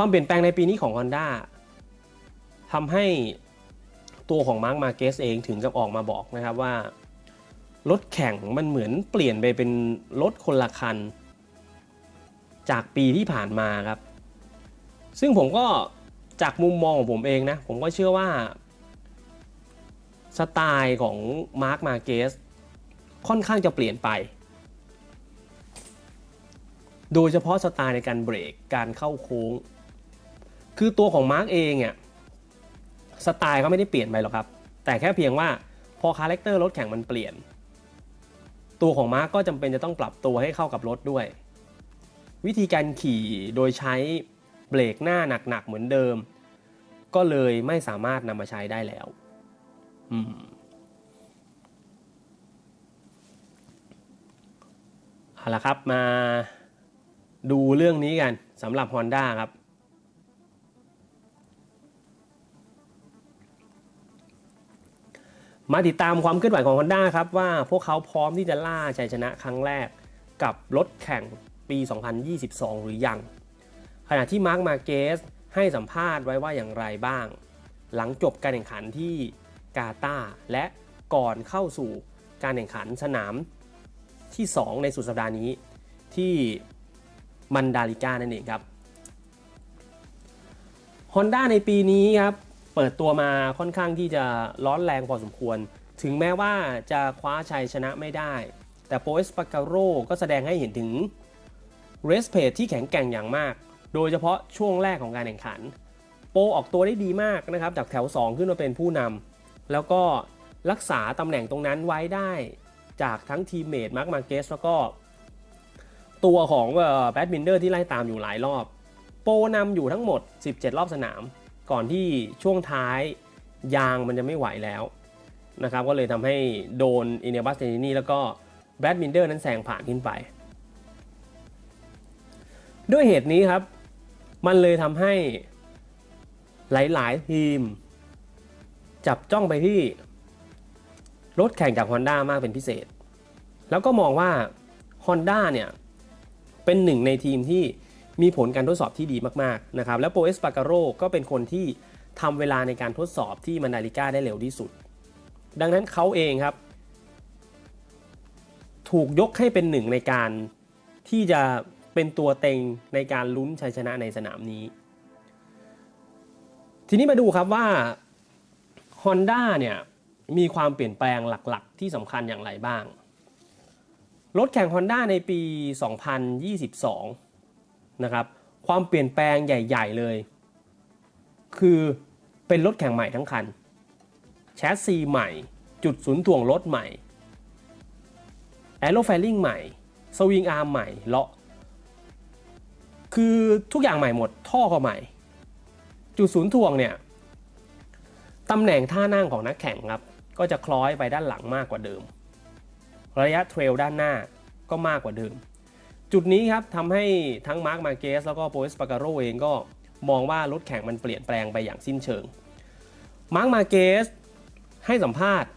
ความเปลี่ยนแปลงในปีนี้ของ Honda ทำให้ตัวของมาร์ m มาเกสเองถึงกับออกมาบอกนะครับว่า รถแข่งมันเหมือนเปลี่ยนไปเป็นรถคนละคัน จากปีที่ผ่านมาครับ ซึ่งผมก็จากมุมมองของผมเองนะ ผมก็เชื่อว่า สไตล์ของมาร์ m มาเกสค่อนข้างจะเปลี่ยนไป โดยเฉพาะสไตล์ในการเบรกการเข้าโค้ง คือตัวของมาร์กเองเนี่ยสไตล์ก็ไม่ได้เปลี่ยนไปหรอกครับ แต่แค่เพียงว่าพอคาแรคเตอร์รถแข่งมันเปลี่ยน ตัวของมาร์กก็จำเป็นจะต้องปรับตัวให้เข้ากับรถด้วย วิธีการขี่โดยใช้เบรกหน้าหนักๆเหมือนเดิม ก็เลยไม่สามารถนำมาใช้ได้แล้วอืมเอาละครับมาดูเรื่องนี้กันสำหรับ Honda ครับ มาติดตามความเคลื่อนไหวของ Honda ครับว่าพวกเขาพร้อมที่จะล่าชัยชนะครั้งแรกกับรถแข่งปี 2022 หรือยัง ขณะที่มาร์คมาเกสให้สัมภาษณ์ไว้ว่าอย่างไรบ้าง หลังจบการแข่งขันที่กาตาร์และก่อนเข้าสู่การแข่งขันสนามที่ 2 ในสุดสัปดาห์นี้ที่มันดาลิก้านั่นเองครับ Honda ในปีนี้ครับ เปิดตัวมาค่อนข้างที่จะร้อนแรงพอสมควร ถึงแม้ว่าจะคว้าชัยชนะไม่ได้ แต่โปเอสปาการโรก็แสดงให้เห็นถึงเรสเพจที่แข็งแกร่งอย่างมาก โดยเฉพาะช่วงแรกของการแข่งขัน โปออกตัวได้ดีมากนะครับ จากแถว 2 ขึ้นมาเป็นผู้นำแล้วก็รักษาตำแหน่งตรงนั้นไว้ได้ จากทั้งทีมเมทมาร์คมาเกสแล้วก็ ตัวของแบดมินเดอร์ที่ไล่ตามอยู่หลายรอบ โปนำอยู่ทั้งหมด 17 รอบสนาม ก่อนที่ช่วงท้ายยางมันจะไม่ไหวแล้วนะครับก็เลยทำให้โดนอินเนบัสเตนินี่แล้วก็แบดมินเดอร์นั้นแซงผ่านขึ้นไป ด้วยเหตุนี้ครับ มันเลยทำให้หลายๆ ทีม จับจ้องไปที่รถแข่งจาก Honda มากเป็นพิเศษ แล้วก็มองว่า Honda เนี่ย เป็นหนึ่งในทีมที่ มีผลการทดสอบที่ดีมากๆนะครับแล้วโปเอสปาการโรก็เป็นคนที่ทำเวลาในการทดสอบที่มันดาลิก้าได้เร็วที่สุด ดังนั้นเขาเองครับ ถูกยกให้เป็นหนึ่งในการที่จะเป็นตัวเต็งในการลุ้นชัยชนะในสนามนี้ ทีนี้มาดูครับว่า Honda เนี่ยมีความเปลี่ยนแปลงหลักๆ ที่สำคัญอย่างไรบ้าง รถแข่ง Honda ในปี 2022 นะครับความเปลี่ยนแปลงใหญ่ ๆ เลย คือเป็นรถแข่งใหม่ทั้งคัน แชสซีใหม่ จุดศูนย์ถ่วงรถใหม่แอโรไฟลิงใหม่ สวิงอาร์มใหม่เลาะคือทุกอย่างใหม่หมดท่อก็ใหม่ จุดศูนย์ถ่วงเนี่ยตำแหน่งท่านั่งของนักแข่งครับ ก็จะคล้อยไปด้านหลังมากกว่าเดิม ระยะเทรลด้านหน้าก็มากกว่าเดิม จุดนี้ครับทำให้ทั้งมาร์คมาเกสแล้วก็โปเอสปาการโรเองก็มองว่ารถแข่งมันเปลี่ยนแปลงไปอย่างสิ้นเชิง มาร์คมาเกสให้สัมภาษณ์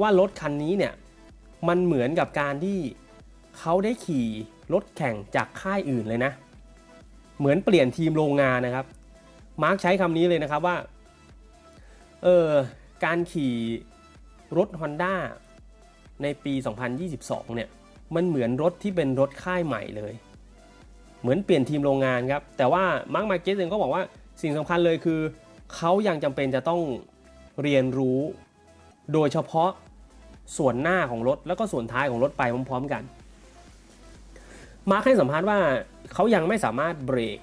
ว่ารถคันนี้เนี่ยมันเหมือนกับการที่เขาได้ขี่รถแข่งจากค่ายอื่นเลยนะ เหมือนเปลี่ยนทีมโรงงานนะครับ มาร์คใช้คำนี้เลยนะครับว่า เออการขี่รถ Honda ในปี 2022 เนี่ย มันเหมือนรถที่เป็นรถค่ายใหม่เลย เหมือนเปลี่ยนทีมโรงงานครับ แต่ว่ามาร์คมาเกสเองก็บอกว่าสิ่งสำคัญเลยคือ เขายังจำเป็นจะต้องเรียนรู้ โดยเฉพาะส่วนหน้าของรถ แล้วก็ส่วนท้ายของรถไปพร้อมๆกัน มาร์คให้สัมภาษณ์ว่าเขายังไม่สามารถเบรก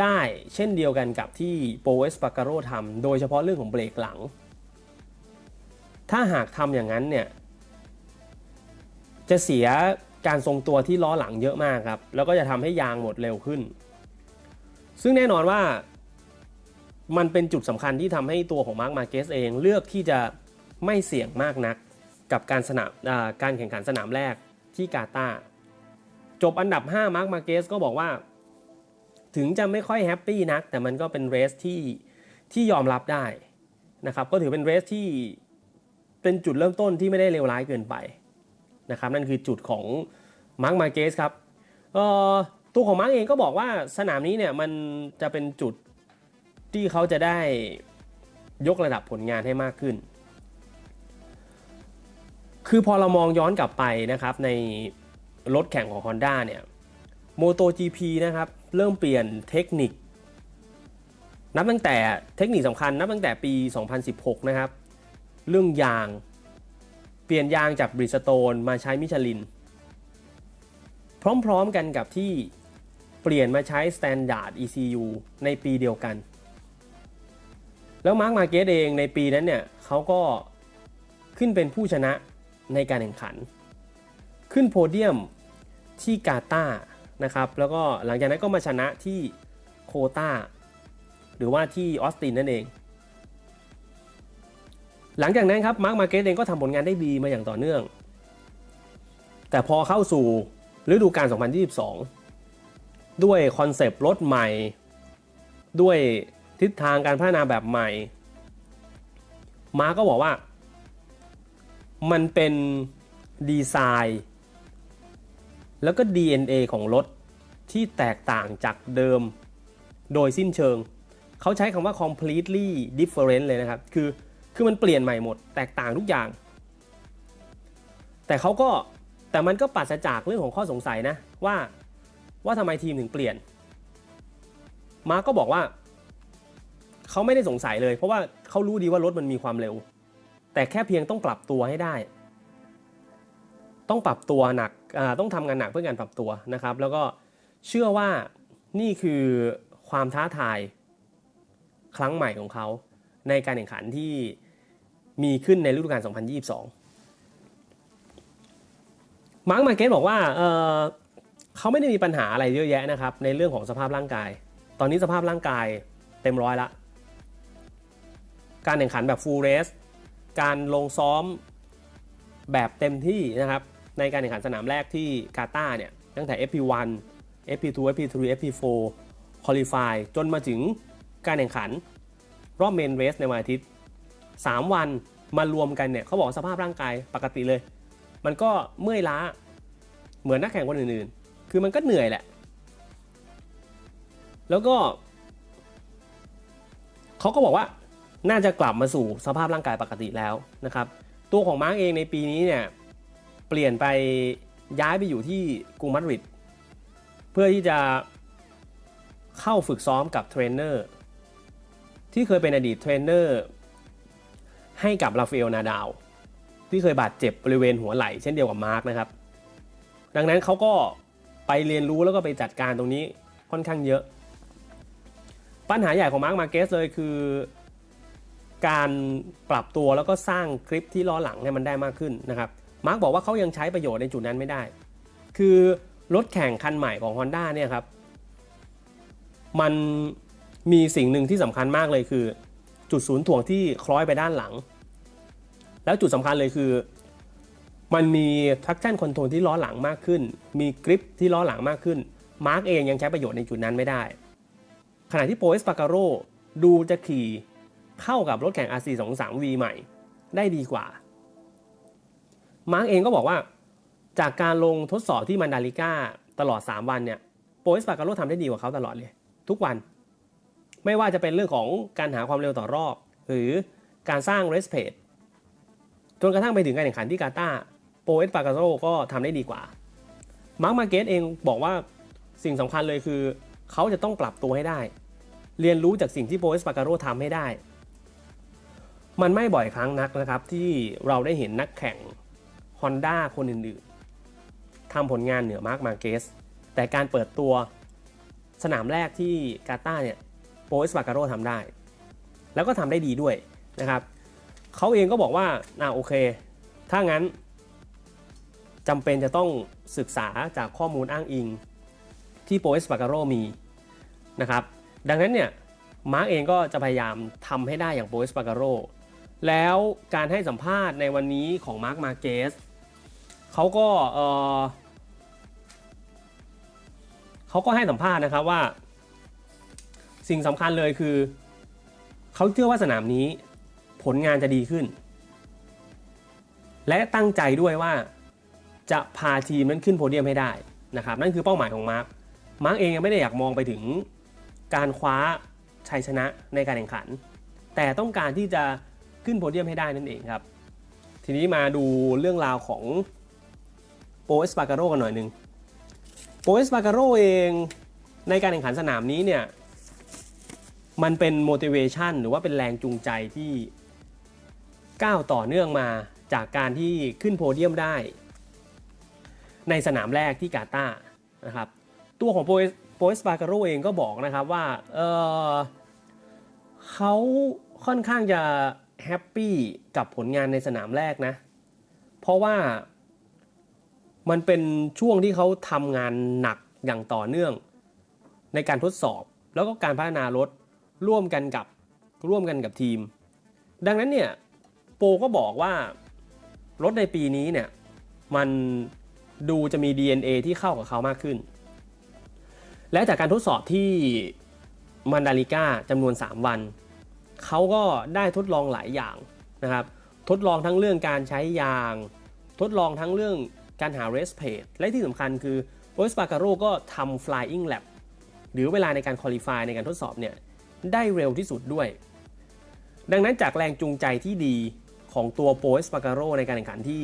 ได้เช่นเดียวกันกับที่โปเอสปาการโรทำโดยเฉพาะเรื่องของเบรกหลัง ถ้าหากทำอย่างนั้นเนี่ย จะเสียการทรงตัวที่ล้อหลังเยอะมากครับ แล้วก็จะทำให้ยางหมดเร็วขึ้น ซึ่งแน่นอนว่ามันเป็นจุดสำคัญที่ทำให้ตัวของมาร์คมาเกสเองเลือกที่จะไม่เสี่ยงมากนักกับการสนามการแข่งขันสนามแรกที่กาตาจบอันดับ 5 มาร์คมาเกสก็บอกว่า ถึงจะไม่ค่อยแฮปปี้นัก แต่มันก็เป็นเรสที่ที่ยอมรับได้นะครับ ก็ถือเป็นเรสที่เป็นจุดเริ่มต้นที่ไม่ได้เลวร้ายเกินไป นะครับนั่นคือจุดของมาร์คมาเกสครับตัวของมาร์กเองก็บอกว่าสนามนี้เนี่ยมันจะเป็นจุดที่เขาจะได้ยกระดับผลงานให้มากขึ้น คือพอเรามองย้อนกลับไปนะครับในรถแข่งของ Honda เนี่ย MotoGP นะครับเริ่มเปลี่ยนเทคนิค นับตั้งแต่เทคนิคสำคัญนับตั้งแต่ปี 2016 นะครับ เรื่องยาง เปลี่ยนยางจากบริสโตนมาใช้มิชลิน พร้อมๆกันกับที่เปลี่ยนมาใช้ Standard ECU ในปีเดียวกัน แล้วมาร์ m มาเกตเองในปีนั้นเนี่ยเขาก็ขึ้นเป็นผู้ชนะในการแข่งขัน ขึ้นโพเดียมที่กาตาร์นะครับ แล้วก็หลังจากนั้นก็มาชนะที่โคตาหรือว่าที่ออสตินนั่นเอง หลังจากนั้นครับมาร์ m มาเกตเองก็ทำผลงานได้ดีมาอย่างต่อเนื่อง แต่พอเข้าสู่ฤดูกาล 2022 ด้วยคอนเซปต์รถใหม่ ด้วยทิศทางการพัฒนาแบบใหม่ มาร์ก็บอกว่า มันเป็นดีไซน์ แล้วก็ DNA ของรถที่แตกต่างจากเดิมโดยสิ้นเชิง เขาใช้คำว่า completely different เลยนะครับ คือ คือมันเปลี่ยนใหม่หมด แตกต่างทุกอย่าง แต่เขาก็แต่มันก็ปราศจากเรื่องของข้อสงสัยนะว่าว่าทำไมทีมถึงเปลี่ยน มาร์กก็บอกว่าเขาไม่ได้สงสัยเลย เพราะว่าเขารู้ดีว่ารถมันมีความเร็ว แต่แค่เพียงต้องปรับตัวให้ได้ ต้องปรับตัวหนักต้องทำงานหนักเพื่อการปรับตัวนะครับ แล้วก็เชื่อว่านี่คือความท้าทายครั้งใหม่ของเขาในการแข่งขันที่ มีขึ้นในฤดูกาล 2022 มาร์กมาเก็ตบอกว่าเเขาไม่ได้มีปัญหาอะไรเยอะแยะนะครับ ในเรื่องของสภาพร่างกาย ตอนนี้สภาพร่างกายเต็มร้อยละ การแข่งขันแบบ full race การลงซ้อมแบบเต็มที่นะครับ ในการแข่งขันสนามแรกที่กาตาร์เนี่ย ตั้งแต่ FP1 FP2 FP3 FP4 qualify จนมาถึงการแข่งขันรอบเมนเรสในวันอาทิตย์ 3 วันมารวมกันเนี่ยเขาบอกสภาพร่างกายปกติเลย มันก็เมื่อยล้าเหมือนนักแข่งคนอื่นๆ คือมันก็เหนื่อยแหละ แล้วก็เขาก็บอกว่าน่าจะกลับมาสู่สภาพร่างกายปกติแล้วนะครับ ตัวของมาร์กเองในปีนี้เนี่ยเปลี่ยนไปย้ายไปอยู่ที่กรุงมาดริดเพื่อที่จะเข้าฝึกซ้อมกับเทรนเนอร์ที่เคยเป็นอดีตเทรนเนอร์ ให้กับราฟาเอลนาดาว ที่เคยบาดเจ็บบริเวณหัวไหล่เช่นเดียวกับมาร์กนะครับ ดังนั้นเขาก็ไปเรียนรู้แล้วก็ไปจัดการตรงนี้ค่อนข้างเยอะ ปัญหาใหญ่ของมาร์กมาเกสเลยคือ การปรับตัวแล้วก็สร้างคลิปที่ล้อหลังให้มันได้มากขึ้นนะครับมาร์กบอกว่าเขายังใช้ประโยชน์ในจุดนั้นไม่ได้ คือรถแข่งคันใหม่ของ Honda เนี่ยครับ มันมีสิ่งหนึ่งที่สำคัญมากเลยคือ จุดศูนย์ถ่วงที่คล้อยไปด้านหลัง แล้วจุดสำคัญเลยคือ มันมี traction control ที่ล้อหลังมากขึ้น มีกริปที่ล้อหลังมากขึ้น มาร์กเองยังใช้ประโยชน์ในจุดนั้นไม่ได้ ขณะที่โปเอสปาการโรดูจะขี่เข้ากับรถแข่ง RC23V ใหม่ ได้ดีกว่า มาร์กเองก็บอกว่า จากการลงทดสอบที่มันดาลิก้าตลอด 3 วันเนี่ยโปเอสปาการโรทำได้ดีกว่าเขาตลอดเลย ทุกวัน ไม่ว่าจะเป็นเรื่องของการหาความเร็วต่อรอบ หรือการสร้างเรสเพดจนกระทั่งไปถึงการแข่งขันที่กาตาร์โปเอสปาการโรก็ทำได้ดีกว่า มาร์กมาเกตเองบอกว่าสิ่งสำคัญเลยคือ เขาจะต้องปรับตัวให้ได้ เรียนรู้จากสิ่งที่โปเอสปาการโรทำให้ได้ มันไม่บ่อยครั้งนักนะครับ ที่เราได้เห็นนักแข่ง Honda คนอื่นๆทำผลงานเหนือมาร์กมาเกสแต่การเปิดตัวสนามแรกที่กาตาร์เนี่ย โปเอสปาการโรทำได้ แล้วก็ทำได้ดีด้วยนะครับเขาเองก็บอกว่าอ่าโอเค ถ้างั้นจำเป็นจะต้องศึกษาจากข้อมูลอ้างอิงที่โปเอสปาการโรมีนะครับ ดังนั้นเนี่ยมาร์กเองก็จะพยายามทำให้ได้อย่างโปเอสปาการโรแล้วการให้สัมภาษณ์ในวันนี้ของมาร์กมาเกสเขาก็เออเขาก็ให้สัมภาษณ์นะครับว่า สิ่งสำคัญเลยคือ เขาเชื่อว่าสนามนี้ผลงานจะดีขึ้น และตั้งใจด้วยว่าจะพาทีมนั้นขึ้นโพเดียมให้ได้นะครับนั่นคือเป้าหมายของมาร์กมาร์กเองยังไม่ได้อยากมองไปถึงการคว้าชัยชนะในการแข่งขัน แต่ต้องการที่จะขึ้นโพเดียมให้ได้นั่นเองครับ ทีนี้มาดูเรื่องราวของโปเอสปาการโรกันหน่อยหนึ่งโปเอสปาการโรเองในการแข่งขันสนามนี้เนี่ย มันเป็น motivation หรือว่าเป็นแรงจูงใจที่ก้าวต่อเนื่องมาจากการที่ขึ้นโพเดียมได้ ในสนามแรกที่กาตาร์นะครับตัวของโปเอสปาการโรเองก็บอกนะครับว่าเเขาค่อนข้างจะแฮปปี้กับผลงานในสนามแรกนะ เพราะว่ามันเป็นช่วงที่เขาทำงานหนักอย่างต่อเนื่อง ในการทดสอบแล้วก็การพัฒนารถ ร่วมกันกับร่วมกันกับทีม ดังนั้นเนี่ยโปก็บอกว่ารถในปีนี้เนี่ยมันดูจะมี DNA ที่เข้ากับเขามากขึ้น และจากการทดสอบที่มันดาลิก้าจำนวน 3 วัน เขาก็ได้ทดลองหลายอย่างนะครับ ทดลองทั้งเรื่องการใช้ยาง ทดลองทั้งเรื่องการหา race pace และที่สำคัญคือโ o สปาการโรก็ทำ flying lap หรือเวลาในการ qualify ในการทดสอบเนี่ย ได้เร็วที่สุดด้วย ดังนั้นจากแรงจูงใจที่ดีของตัวโปเอสปาการโรในการแข่งขันที่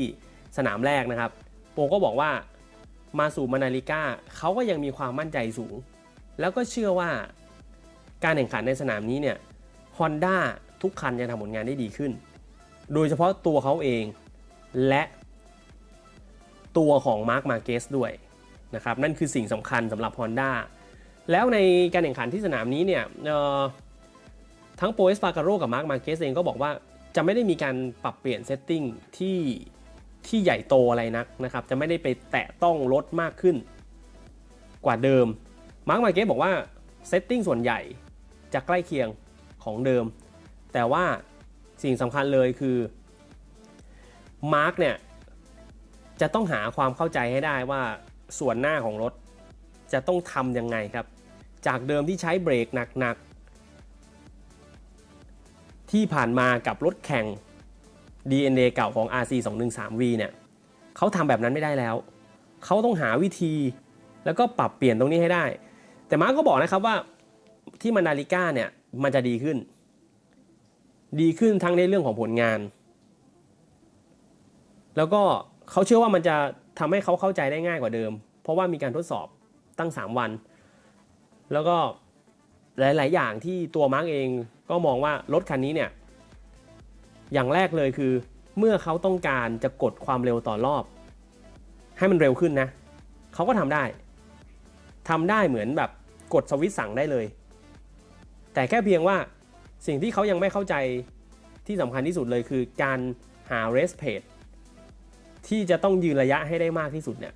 สนามแรกนะครับ โปก็บอกว่ามาสู่มานาลิก้าเขาก็ยังมีความมั่นใจสูง แล้วก็เชื่อว่าการแข่งขันในสนามนี้เนี่ยฮอนด้าทุกคันจะทำผลงานได้ดีขึ้น โดยเฉพาะตัวเขาเองและตัวของมาร์คมาเกสด้วยนะครับ นั่นคือสิ่งสำคัญสำหรับ Honda แล้วในการแข่งขันที่สนามนี้เนี่ยทั้งโปเอสปาการโรกับมาร์คมาเกสเองก็บอกว่าจะไม่ได้มีการปรับเปลี่ยนเซตติ้งที่ที่ใหญ่โตอะไรนักนะครับ จะไม่ได้ไปแตะต้องรถมากขึ้น กว่าเดิมมาร์คมาเกสบอกว่าเซตติ้งส่วนใหญ่จะใกล้เคียงของเดิม แต่ว่าสิ่งสำคัญเลยคือมาร์กเนี่ยจะต้องหาความเข้าใจให้ได้ว่าส่วนหน้าของรถ จะต้องทำยังไงครับ จากเดิมที่ใช้เบรกหนักๆ ที่ผ่านมากับรถแข่ง DNA เก่าของ RC 2 1 3 V เนี่ยเขาทำแบบนั้นไม่ได้แล้ว เขาต้องหาวิธี แล้วก็ปรับเปลี่ยนตรงนี้ให้ได้ แต่มาร์กก็บอกนะครับว่าที่มานาลิก้าเนี่ยมันจะดีขึ้น ดีขึ้นทั้งในเรื่องของผลงาน แล้วก็เขาเชื่อว่ามันจะทำให้เขาเข้าใจได้ง่ายกว่าเดิม เพราะว่ามีการทดสอบ ตั้ง 3 วัน แล้วก็หลาย ๆ อย่างที่ตัวมาร์กเองก็มองว่ารถคันนี้เนี่ย อย่างแรกเลยคือ เมื่อเขาต้องการจะกดความเร็วต่อรอบ ให้มันเร็วขึ้นนะเขาก็ทำได้ทำได้เหมือนแบบกดสวิตสั่งได้เลย แต่แค่เพียงว่าสิ่งที่เขายังไม่เข้าใจที่สำคัญที่สุดเลยคือการหา race pace ที่จะต้องยืนระยะให้ได้มากที่สุดเนี่ย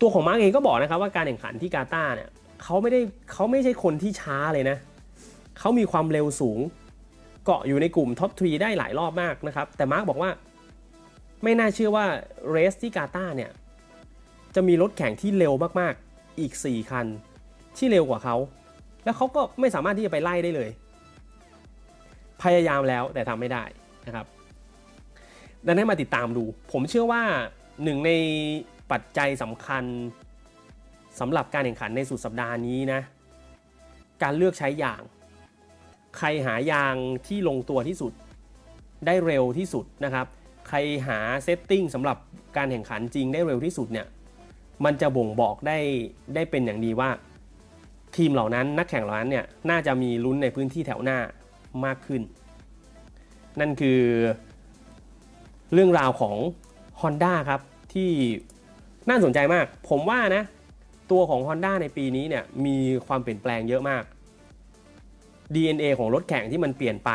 ตัวของมาร์กเองก็บอกนะครับว่าการแข่งขันที่กาตาร์เนี่ยเขาไม่ได้เขาไม่ใช่คนที่ช้าเลยนะเขามีความเร็วสูง เกาะอยู่ในกลุ่มท็อปทรีได้หลายรอบมากนะครับ แต่มาร์กบอกว่า ไม่น่าเชื่อว่าเรสที่กาตาร์เนี่ยจะมีรถแข่งที่เร็วมากๆอีก 4 คัน ที่เร็วกว่าเขา แล้วเขาก็ไม่สามารถที่จะไปไล่ได้เลย พยายามแล้วแต่ทำไม่ได้นะครับดังนั้นมาติดตามดู ผมเชื่อว่าหนึ่งใน ปัจจัยสำคัญสำหรับการแข่งขันในสุดสัปดาห์นี้นะ การเลือกใช้ยาง ใครหายางที่ลงตัวที่สุด ได้เร็วที่สุดนะครับ ใครหาเซตติ้งสำหรับการแข่งขันจริงได้เร็วที่สุดเนี่ย มันจะบ่งบอกได้ได้เป็นอย่างดีว่า ทีมเหล่านั้นนักแข่งเหล่านั้นเนี่ยน่าจะมีลุ้นในพื้นที่แถวหน้ามากขึ้น นั่นคือเรื่องราวของ Honda ครับที่ น่าสนใจมาก ผมว่านะ ตัวของ Honda ในปีนี้เนี่ยมีความเปลี่ยนแปลงเยอะมาก DNA ของรถแข่งที่มันเปลี่ยนไป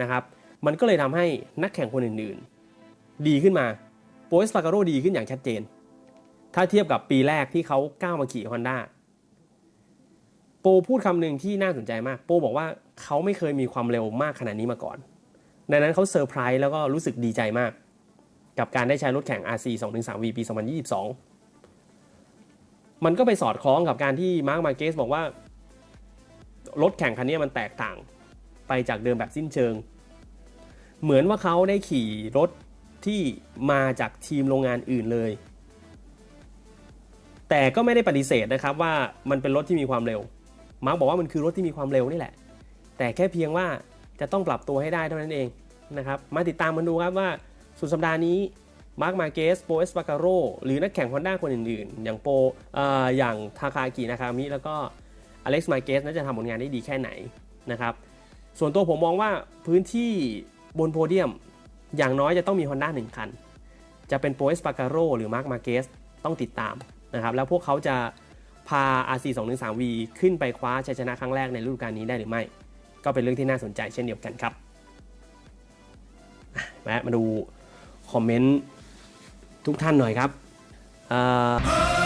นะครับ มันก็เลยทำให้นักแข่งคนอื่นๆ ดีขึ้นมาโปสปาการโรดีขึ้นอย่างชัดเจน ถ้าเทียบกับปีแรกที่เขาก้าวมาขี่ Honda โปพูดคำหนึ่งที่น่าสนใจมาก โปบอกว่าเขาไม่เคยมีความเร็วมากขนาดนี้มาก่อน ดังนั้นเขาเซอร์ไพรส์แล้วก็รู้สึกดีใจมาก กับการได้ใช้รถแข่ง RC 2-3V ปี 2022 มันก็ไปสอดคล้องกับการที่มาร์คมาเกสบอกว่า รถแข่งคันนี้มันแตกต่างไปจากเดิมแบบสิ้นเชิง เหมือนว่าเขาได้ขี่รถที่มาจากทีมโรงงานอื่นเลย แต่ก็ไม่ได้ปฏิเสธนะครับว่ามันเป็นรถที่มีความเร็ว มาร์กบอกว่ามันคือรถที่มีความเร็วนี่แหละ แต่แค่เพียงว่าจะต้องปรับตัวให้ได้เท่านั้นเองนะครับ มาติดตามกันดูครับว่า สุดสัปดาห์นี้มาร์กมาเกสโปเอสปาการโรหรือนักแข่งฮอนด้าคนอื่นๆ อย่างโปออย่างทาคากินาคามิแล้วก็อเล็กซ์มาเกสน่าจะทำผลงานได้ดีแค่ไหนนะครับส่วนตัวผมมองว่าพื้นที่บนโพเดียม อย่างน้อยจะต้องมี Honda 1คัน จะเป็นโปเอสปาการโรหรือมาร์ m มาเกสต้องติดตามนะครับแล้วพวกเขาจะพา RC 2 1 3 V ขึ้นไปคว้าชัยชนะครั้งแรกในฤดูกาลนี้ได้หรือไม่ ก็เป็นเรื่องที่น่าสนใจเช่นเดียวกันครับมาดู คอมเมนต์ทุกท่านหน่อยครับ